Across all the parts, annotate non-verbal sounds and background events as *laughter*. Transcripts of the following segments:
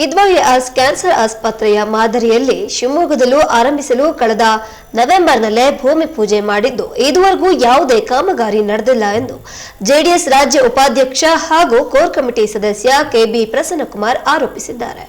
Kidwai as cancer ಆಸ್ಪತ್ರೆಯ ಮಾದರಿಯಲ್ಲಿ ಶಿವಮೊಗ್ಗದಲ್ಲೂ ಆರಂಭಿಸಲು ಕಳೆದ ನವೆಂಬರ್ನಲ್ಲೇ ಭೂಮಿ ಪೂಜೆ ಮಾಡಿದ್ದು. ಇದುವರೆಗೂ ಯಾವುದೇ ಕಾಮಗಾರಿ ನಡೆದಿಲ್ಲ ಎಂದು ಜೆಡಿಎಸ್ ರಾಜ್ಯ ಉಪಾಧ್ಯಕ್ಷ ಹಾಗೂ ಕೋರ್ ಕಮಿಟಿ ಸದಸ್ಯ ಕೆಬಿ ಪ್ರಸನ್ನಕುಮಾರ್ ಆರೋಪಿಸಿದ್ದಾರೆ.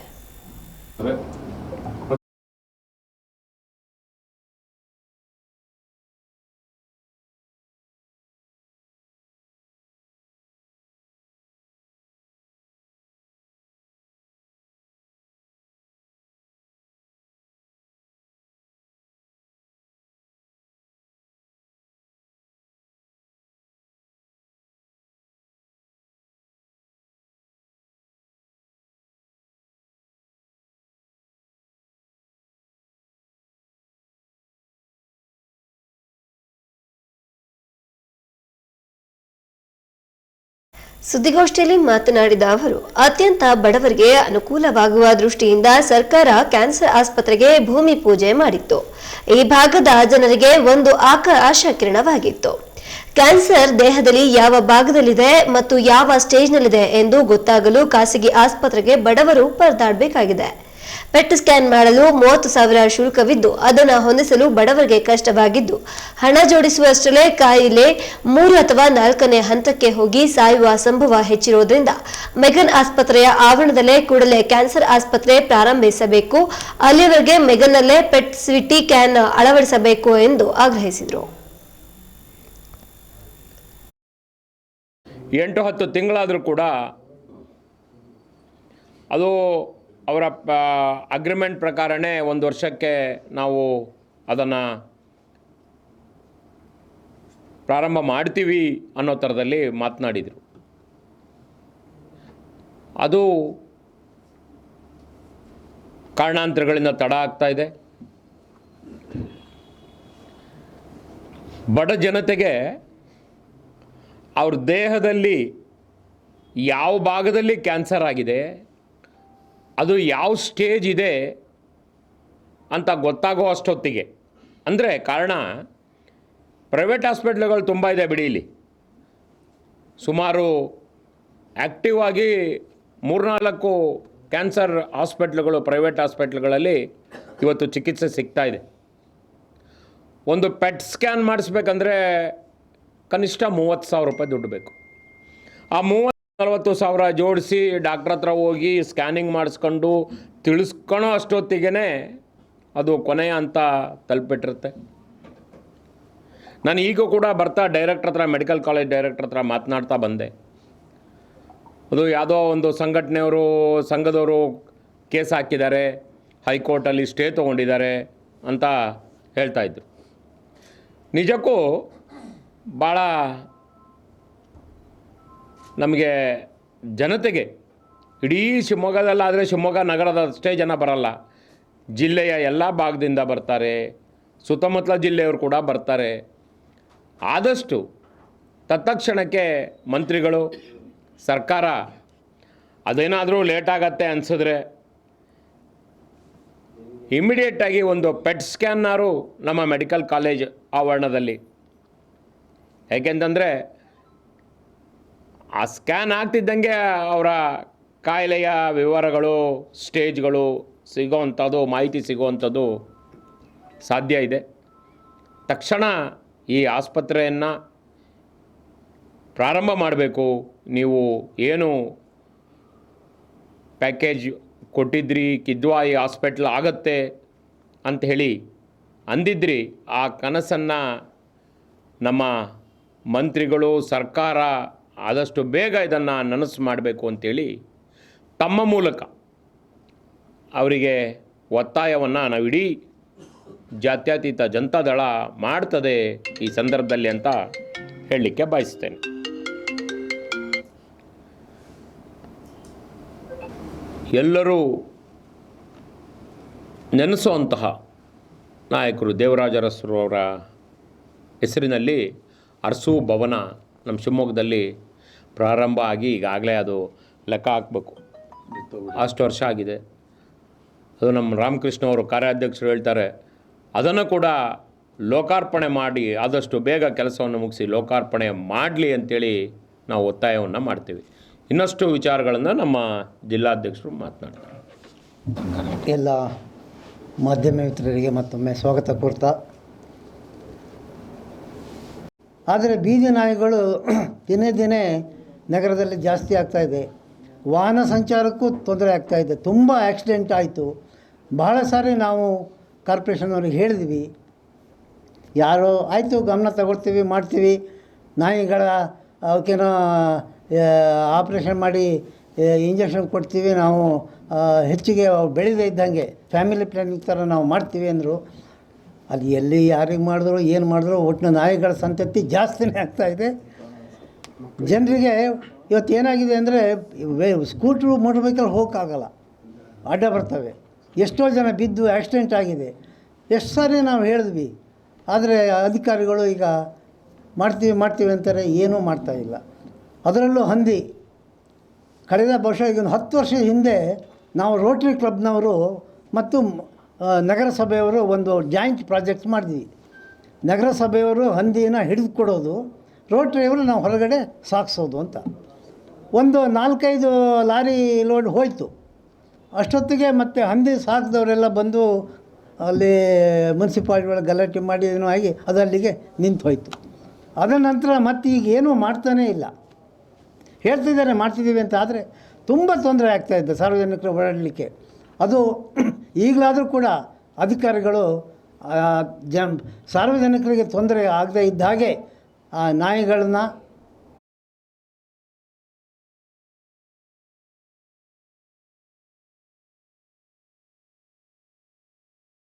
ಸುದ್ದಿಗೋಷ್ಠಿಯಲ್ಲಿ ಮಾತನಾಡಿದ ಅವರು, ಅತ್ಯಂತ ಬಡವರಿಗೆ ಅನುಕೂಲವಾಗುವ ದೃಷ್ಟಿಯಿಂದ ಸರ್ಕಾರ ಕ್ಯಾನ್ಸರ್ ಆಸ್ಪತ್ರೆಗೆ ಭೂಮಿ ಪೂಜೆ ಮಾಡಿತ್ತು. ಈ ಭಾಗದ ಜನರಿಗೆ ಒಂದು ಆಕ ಕಿರಣವಾಗಿತ್ತು ಕ್ಯಾನ್ಸರ್ ದೇಹದಲ್ಲಿ ಯಾವ ಭಾಗದಲ್ಲಿದೆ ಮತ್ತು ಯಾವ ಸ್ಟೇಜ್ನಲ್ಲಿದೆ ಎಂದು ಗೊತ್ತಾಗಲು ಖಾಸಗಿ ಆಸ್ಪತ್ರೆಗೆ ಬಡವರು ಪರದಾಡಬೇಕಾಗಿದೆ. ಪೆಟ್ ಸ್ಕ್ಯಾನ್ ಮಾಡಲು ಮೂವತ್ತು ಸಾವಿರ ಶುಲ್ಕವಿದ್ದು, ಅದನ್ನು ಹೊಂದಿಸಲು ಬಡವರಿಗೆ ಕಷ್ಟವಾಗಿದ್ದು, ಹಣ ಜೋಡಿಸುವಷ್ಟರಲ್ಲೇ ಕಾಯಿಲೆ ಮೂರು ಅಥವಾ ನಾಲ್ಕನೇ ಹಂತಕ್ಕೆ ಹೋಗಿ ಸಾಯುವ ಸಂಭವ ಹೆಚ್ಚಿರುವುದರಿಂದ ಮೆಗನ್ ಆಸ್ಪತ್ರೆಯ ಆವರಣದಲ್ಲೇ ಕೂಡಲೇ ಕ್ಯಾನ್ಸರ್ ಆಸ್ಪತ್ರೆ ಪ್ರಾರಂಭಿಸಬೇಕು ಅಲ್ಲಿಯವರೆಗೆ ಮೆಗನ್ನಲ್ಲೇ ಪೆಟ್ ಸಿಟಿ ಕ್ಯಾನ್ ಅಳವಡಿಸಬೇಕು ಎಂದು ಆಗ್ರಹಿಸಿದರು. ಎಂಟು ಹತ್ತು ತಿಂಗಳಾದರೂ ಕೂಡ ಅದು ಅವರ ಅಗ್ರಿಮೆಂಟ್ ಪ್ರಕಾರನೇ ಒಂದು ವರ್ಷಕ್ಕೆ ನಾವು ಅದನ್ನು ಪ್ರಾರಂಭ ಮಾಡ್ತೀವಿ ಅನ್ನೋ ಥರದಲ್ಲಿ ಮಾತನಾಡಿದರು. ಅದು ಕಾರಣಾಂತರಗಳಿಂದ ತಡ ಆಗ್ತಾ ಇದೆ. ಬಡ ಜನತೆಗೆ ಅವ್ರ ದೇಹದಲ್ಲಿ ಯಾವ ಭಾಗದಲ್ಲಿ ಕ್ಯಾನ್ಸರ್ ಆಗಿದೆ ಅದು ಯಾವ ಸ್ಟೇಜ್ ಇದೆ ಅಂತ ಗೊತ್ತಾಗೋ ಅಷ್ಟೊತ್ತಿಗೆ. ಅಂದರೆ ಕಾರಣ, ಪ್ರೈವೇಟ್ ಹಾಸ್ಪಿಟ್ಲ್ಗಳು ತುಂಬ ಇದೆ ಬಿಡಿ ಇಲ್ಲಿ. ಸುಮಾರು ಆ್ಯಕ್ಟಿವ್ ಆಗಿ ಮೂರ್ನಾಲ್ಕು ಕ್ಯಾನ್ಸರ್ ಹಾಸ್ಪಿಟ್ಲ್ಗಳು, ಪ್ರೈವೇಟ್ ಹಾಸ್ಪಿಟ್ಲ್ಗಳಲ್ಲಿ ಇವತ್ತು ಚಿಕಿತ್ಸೆ ಸಿಗ್ತಾ ಇದೆ. ಒಂದು ಪೆಟ್ ಸ್ಕ್ಯಾನ್ ಮಾಡಿಸ್ಬೇಕಂದ್ರೆ ಕನಿಷ್ಠ ಮೂವತ್ತು ಸಾವಿರ ರೂಪಾಯಿ ದುಡ್ಡು ಬೇಕು. ಆ ಮೂವತ್ತು ನಲವತ್ತು ಸಾವಿರ ಜೋಡಿಸಿ ಡಾಕ್ಟ್ರ್ ಹತ್ರ ಹೋಗಿ ಸ್ಕ್ಯಾನಿಂಗ್ ಮಾಡಿಸ್ಕೊಂಡು ತಿಳಿಸ್ಕೊಳೋ ಅಷ್ಟೊತ್ತಿಗೆ ಅದು ಕೊನೆಯ ಅಂತ ತಲುಪಿಟ್ಟಿರುತ್ತೆ. ನಾನು ಈಗ ಕೂಡ ಬರ್ತಾ ಡೈರೆಕ್ಟ್ರ್ ಹತ್ರ, ಮೆಡಿಕಲ್ ಕಾಲೇಜ್ ಡೈರೆಕ್ಟ್ರ್ ಹತ್ರ ಮಾತನಾಡ್ತಾ ಬಂದೆ. ಅದು ಯಾವುದೋ ಒಂದು ಸಂಘಟನೆಯವರು, ಸಂಘದವರು ಕೇಸ್ ಹಾಕಿದ್ದಾರೆ, ಹೈಕೋರ್ಟಲ್ಲಿ ಸ್ಟೇ ತೊಗೊಂಡಿದ್ದಾರೆ ಅಂತ ಹೇಳ್ತಾ ಇದ್ರು. ನಿಜಕ್ಕೂ ಭಾಳ ನಮಗೆ ಜನತೆಗೆ ಇಡೀ ಶಿವಮೊಗ್ಗದಲ್ಲಾದರೆ ಶಿವಮೊಗ್ಗ ನಗರದ ಅಷ್ಟೇ ಜನ ಬರಲ್ಲ. ಜಿಲ್ಲೆಯ ಎಲ್ಲ ಭಾಗದಿಂದ ಬರ್ತಾರೆ. ಸುತ್ತಮುತ್ತಲ ಜಿಲ್ಲೆಯವರು ಕೂಡ ಬರ್ತಾರೆ. ಆದಷ್ಟು ತತ್ಕ್ಷಣಕ್ಕೆ ಮಂತ್ರಿಗಳು, ಸರ್ಕಾರ ಅದೇನಾದರೂ ಲೇಟ್ ಆಗತ್ತೆ ಅನಿಸಿದ್ರೆ ಇಮಿಡಿಯೇಟಾಗಿ ಒಂದು ಪೆಟ್ ಸ್ಕ್ಯಾನ್ನಾರು ನಮ್ಮ ಮೆಡಿಕಲ್ ಕಾಲೇಜ್ ಆವರಣದಲ್ಲಿ. ಯಾಕೆಂತಂದರೆ ಆ ಸ್ಕ್ಯಾನ್ ಆಗ್ತಿದ್ದಂಗೆ ಅವರ ಕಾಯಿಲೆಯ ವಿವರಗಳು, ಸ್ಟೇಜ್ಗಳು ಸಿಗೋವಂಥದ್ದು ಮಾಹಿತಿ ಸಿಗೋವಂಥದ್ದು ಸಾಧ್ಯ ಇದೆ. ತಕ್ಷಣ ಈ ಆಸ್ಪತ್ರೆಯನ್ನು ಪ್ರಾರಂಭ ಮಾಡಬೇಕು. ನೀವು ಏನು ಪ್ಯಾಕೇಜ್ ಕೊಟ್ಟಿದ್ರಿ, ಕಿದ್ವಾಯಿ ಹಾಸ್ಪಿಟ್ಲ್ ಆಗತ್ತೆ ಅಂತ ಹೇಳಿ ಅಂದಿದ್ರಿ, ಆ ಕನಸನ್ನು ನಮ್ಮ ಮಂತ್ರಿಗಳು, ಸರ್ಕಾರ ಆದಷ್ಟು ಬೇಗ ಇದನ್ನು ನನಸು ಮಾಡಬೇಕು ಅಂತೇಳಿ ತಮ್ಮ ಮೂಲಕ ಅವರಿಗೆ ಒತ್ತಾಯವನ್ನು ನಾವು ಇಡೀ ಜಾತ್ಯತೀತ ಜನತಾದಳ ಮಾಡ್ತದೆ ಈ ಸಂದರ್ಭದಲ್ಲಿ ಅಂತ ಹೇಳಲಿಕ್ಕೆ ಬಯಸ್ತೇನೆ. ಎಲ್ಲರೂ ನೆನೆಸುವಂತಹ ನಾಯಕರು ದೇವರಾಜರಸರವರ ಹೆಸರಿನಲ್ಲಿ ಅರಸು ಭವನ ನಮ್ಮ ಶಿವಮೊಗ್ಗದಲ್ಲಿ ಪ್ರಾರಂಭ ಆಗಿ ಈಗಾಗಲೇ ಅದು ಲೆಕ್ಕ ಹಾಕಬೇಕು. ಅಷ್ಟು ವರ್ಷ ಆಗಿದೆ. ಅದು ನಮ್ಮ ರಾಮಕೃಷ್ಣ ಅವರು ಕಾರ್ಯಾಧ್ಯಕ್ಷರು ಹೇಳ್ತಾರೆ, ಅದನ್ನು ಕೂಡ ಲೋಕಾರ್ಪಣೆ ಮಾಡಿ, ಆದಷ್ಟು ಬೇಗ ಕೆಲಸವನ್ನು ಮುಗಿಸಿ ಲೋಕಾರ್ಪಣೆ ಮಾಡಲಿ ಅಂತೇಳಿ ನಾವು ಒತ್ತಾಯವನ್ನು ಮಾಡ್ತೀವಿ. ಇನ್ನಷ್ಟು ವಿಚಾರಗಳನ್ನು ನಮ್ಮ ಜಿಲ್ಲಾಧ್ಯಕ್ಷರು ಮಾತನಾಡ್ತಾರೆ. ಎಲ್ಲ ಮಾಧ್ಯಮ ಮಿತ್ರರಿಗೆ ಮತ್ತೊಮ್ಮೆ ಸ್ವಾಗತ ಕೋರ್ತಾ. ಆದರೆ ಬೀದಿ ನಾಯಿಗಳು ದಿನೇ ದಿನೇ ನಗರದಲ್ಲಿ ಜಾಸ್ತಿ ಆಗ್ತಾ ಇದೆ. ವಾಹನ ಸಂಚಾರಕ್ಕೂ ತೊಂದರೆ ಆಗ್ತಾ ಇದೆ. ತುಂಬ ಆಕ್ಸಿಡೆಂಟ್ ಆಯಿತು. ಬಹಳ ಸಾರಿ ನಾವು ಕಾರ್ಪೊರೇಷನವ್ರಿಗೆ ಹೇಳಿದ್ವಿ. ಯಾರೋ, ಆಯಿತು, ಗಮನ ತಗೊಳ್ತೀವಿ, ಮಾಡ್ತೀವಿ. ನಾಯಿಗಳ, ಅವಕ್ಕೇನೋ ಆಪ್ರೇಷನ್ ಮಾಡಿ ಇಂಜೆಕ್ಷನ್ ಕೊಡ್ತೀವಿ. ನಾವು ಹೆಚ್ಚಿಗೆ ಬೆಳೆದೇ ಇದ್ದಂಗೆ ಫ್ಯಾಮಿಲಿ ಪ್ಲ್ಯಾನಿಂಗ್ ಥರ ನಾವು ಮಾಡ್ತೀವಿ, ಅಂದರು. ಅಲ್ಲಿ ಎಲ್ಲಿ ಯಾರಿಗೆ ಮಾಡಿದ್ರು, ಏನು ಮಾಡಿದ್ರು, ಒಟ್ಟಿನ ನಾಯಿಗಳ ಸಂತತಿ ಜಾಸ್ತಿನೇ ಆಗ್ತಾಯಿದೆ ಜನರಿಗೆ ಇವತ್ತು ಏನಾಗಿದೆ ಅಂದರೆ ಸ್ಕೂಟ್ರು, ಮೋಟ್ರ್ ವೆಹಿಕಲ್ ಹೋಗೋಕ್ಕಾಗಲ್ಲ. ಅಡ್ಡ ಬರ್ತವೆ. ಎಷ್ಟೋ ಜನ ಬಿದ್ದು ಆ್ಯಕ್ಸಿಡೆಂಟ್ ಆಗಿದೆ. ಎಷ್ಟು ಸಾರಿ ನಾವು ಹೇಳಿದ್ವಿ. ಆದರೆ ಅಧಿಕಾರಿಗಳು ಈಗ ಮಾಡ್ತೀವಿ ಮಾಡ್ತೀವಿ ಅಂತಾರೆ, ಏನೂ ಮಾಡ್ತಾ ಇಲ್ಲ. ಅದರಲ್ಲೂ ಹಂದಿ. ಕಳೆದ ಬಹುಶಃ ಈಗ ಒಂದು ಹತ್ತು ವರ್ಷದ ಹಿಂದೆ ನಾವು ರೋಟರಿ ಕ್ಲಬ್ನವರು ಮತ್ತು ನಗರಸಭೆಯವರು ಒಂದು ಜಾಯಿಂಟ್ ಪ್ರಾಜೆಕ್ಟ್ ಮಾಡಿದ್ವಿ. ನಗರಸಭೆಯವರು ಹಂದಿನ ಹಿಡಿದು ಕೊಡೋದು ರೋಟ್ರಿಯವರು ನಾವು ಹೊರಗಡೆ ಸಾಗಿಸೋದು ಅಂತ. ಒಂದು ನಾಲ್ಕೈದು ಲಾರಿ ಲೋಡ್ ಹೋಯಿತು. ಅಷ್ಟೊತ್ತಿಗೆ ಮತ್ತೆ ಹಂದಿ ಸಾಕಿದವರೆಲ್ಲ ಬಂದು ಅಲ್ಲಿ ಮುನ್ಸಿಪಾಲ್ಟಿ ಒಳಗೆ ಗಲಾಟೆ ಮಾಡಿ ಏನೋ ಆಗಿ ಅದು ಅಲ್ಲಿಗೆ ನಿಂತು ಹೋಯ್ತು. ಅದರ ನಂತರ ಮತ್ತೆ ಈಗ ಏನೂ ಮಾಡ್ತಾನೇ ಇಲ್ಲ. ಹೇಳ್ತಿದ್ದಾರೆ ಮಾಡ್ತಿದ್ದೀವಿ ಅಂತ ಆದರೆ ತುಂಬ ತೊಂದರೆ ಆಗ್ತಾ ಇದೆ ಸಾರ್ವಜನಿಕರು ಓಡಾಡಲಿಕ್ಕೆ. ಅದು *clears throat* ಈಗಲಾದರೂ ಕೂಡ ಅಧಿಕಾರಿಗಳು ಜನ್ ಸಾರ್ವಜನಿಕರಿಗೆ ತೊಂದರೆ ಆಗದೇ ಇದ್ದ ಹಾಗೆ ಆ ನಾಯಿಗಳನ್ನ